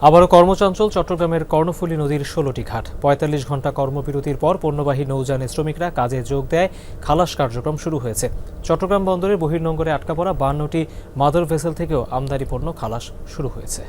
আবারও কর্মচঞ্চল, চট্টগ্রামের কর্ণফুলী নদীর ষোলোটি ঘাট। পঁয়তাল্লিশ ঘণ্টা কর্মবিরতির পর পণ্যবাহী নৌযানে শ্রমিকরা কাজে যোগ দেয়। খালাস কার্যক্রম শুরু হয়েছে। চট্টগ্রাম বন্দরের বহির্নোঙ্গরে আটকা পড়া বান্নটি মাদার ভেসেল থেকেও আমদানি পণ্য খালাস শুরু হয়েছে।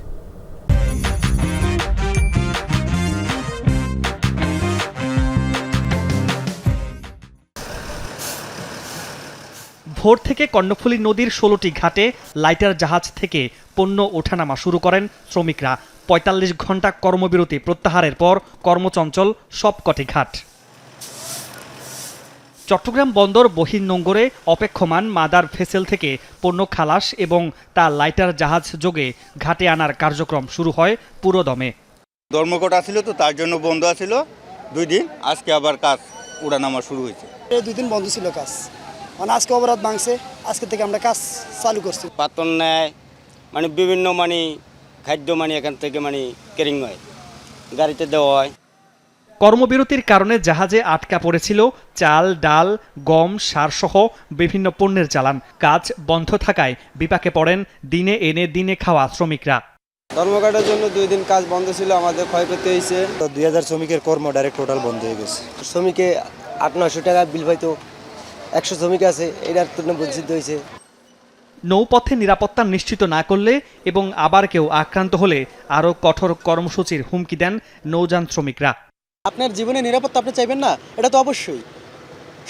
ভোর থেকে কর্ণফুলী নদীর ষোলোটি ঘাটে লাইটার জাহাজ থেকে পণ্য ওঠানামা শুরু করেন শ্রমিকরা। পঁয়তাল্লিশ ঘণ্টা কর্মবিরতি প্রত্যাহারের পর কর্মচঞ্চল সবকটি ঘাট। চট্টগ্রাম বন্দর বহির্নোঙ্গরে অপেক্ষমান মাদার ভেসেল থেকে পণ্য খালাস এবং তা লাইটার জাহাজ যোগে ঘাটে আনার কার্যক্রম শুরু হয় পুরোদমে। ধর্মঘট আসছিল তো তার জন্য বন্ধ আছিল দুই দিন আজকে আবার কাজ উড়ানামা শুরু হয়েছে। এই দুই দিন বন্ধ ছিল কাজ। মানে আজকে অবরোধ ভাঙছে আজকে থেকে আমরা কাজ চালু করছি। পাতন নেয় মানে বিভিন্ন মানে খাদ্য মানে এখান থেকে মানে কেরিং হয় গাড়িতে দেওয়া হয়। কর্মবিরতির কারণে জাহাজে আটকা পড়েছিল চাল ডাল গম সারসহ বিভিন্ন পণ্যের চালান। কাজ বন্ধ থাকায় বিপাকে পড়েন দিনে এনে দিনে খাওয়া শ্রমিকরা। ধর্মঘটের জন্য দুই দিন কাজ বন্ধ ছিল আমাদের ক্ষয়ক্ষতি হয়েছে। তো দুই হাজার শ্রমিকের কর্ম ডাইরেক্ট টোটাল বন্ধ হয়ে গেছে। শ্রমিকে আট নশো টাকা বিল পাইতো। একশো শ্রমিক আছে এটার জন্য বঞ্চিত হয়েছে। নৌপথে নিরাপত্তা নিশ্চিত না করলে এবং আবার কেউ আক্রান্ত হলে আরও কঠোর কর্মসূচির হুমকি দেন নৌযান শ্রমিকরা। আপনার জীবনে নিরাপত্তা আপনি চাইবেন না? এটা তো অবশ্যই।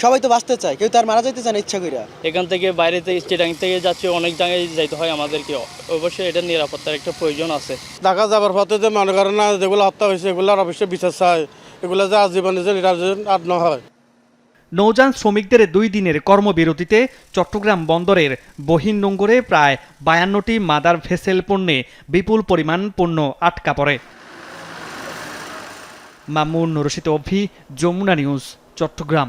সবাই তো বাঁচতে চায় কেউ তার মারা যাইতে চায় না ইচ্ছা কইরা। এখান থেকে বাইরে থেকে চিটাং থেকে যাচ্ছে অনেক জায়গায় যাইতে হয় আমাদেরকে। অবশ্যই এটা নিরাপত্তার একটা প্রয়োজন আছে। ঢাকা যাবার পথে যে মনে করেন না যেগুলো হত্যা হয়েছে এগুলোর অবশ্যই বিচার চায় এগুলো যে আজীবনে যে নিরাজন আর ন হয়। নৌযান শ্রমিকদের দুই দিনের কর্মবিরতিতে চট্টগ্রাম বন্দরের বহির্নোঙ্গরে প্রায় বায়ান্নটি মাদার ভেসেল পণ্যে বিপুল পরিমাণ পণ্য আটকা পড়ে। মামুন রশিদ অভি, যমুনা নিউজ, চট্টগ্রাম।